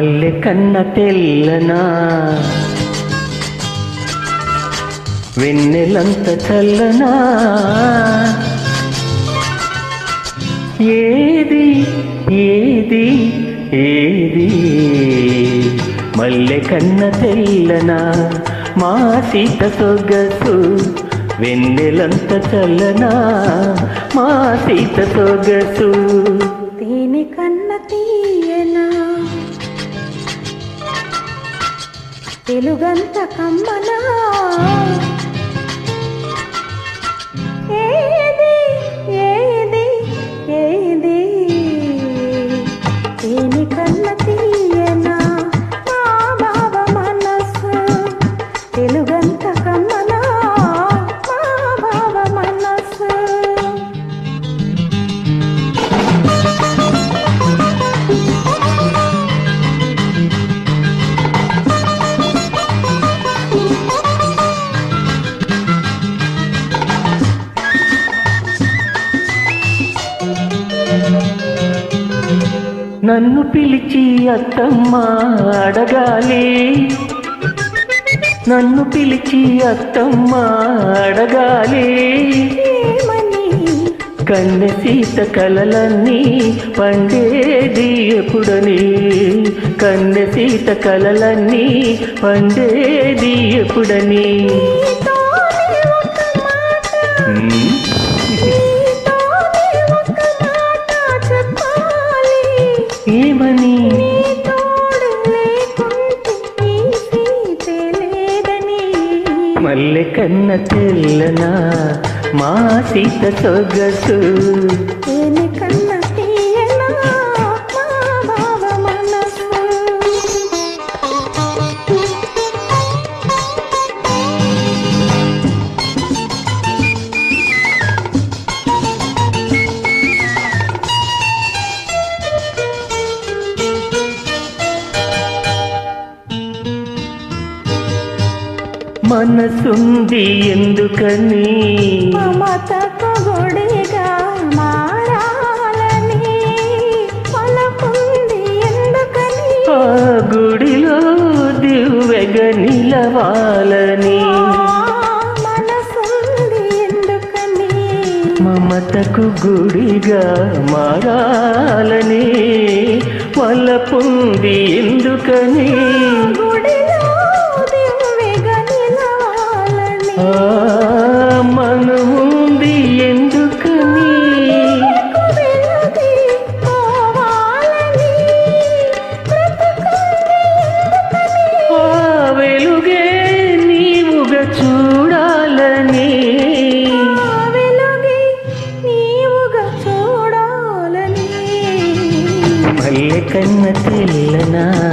మల్లె కన్న తెల్లనా? వెన్నెలంత చల్లనా? ఏది ఏది ఏది? మల్లె కన్న తెల్లనా? మా సీత సొగసు వెన్నెలంత చల్లనా? మా సీత సొగసు తేనె కన్న తీ తెలుగంత కమ్మనా? నన్ను పిలిచి అత్తమ్మ అడగాలి. నన్ను పిలిచి అత్తమ్మ అడగాలి. కన్నె సీత కలలన్నీ పండేది ఎప్పుడని? కన్నె సీత కలలన్నీ పండేది ఎప్పుడని? ఏమని? మల్లె కన్న తెల్లనా మా సీత సొగసు. మనసుంది ఎందుకని? మమతకు గుడిగా మారాలని పలకుంది ఎందుకని? ఆ గుడిలో దివ్వెగ నిలవాలని. మనసుంది ఎందుకని? మమతకు గుడిగా మారాలని. వలపుంది ఎందుకని? చూడాలని. మల్లె కన్న తెల్లనా?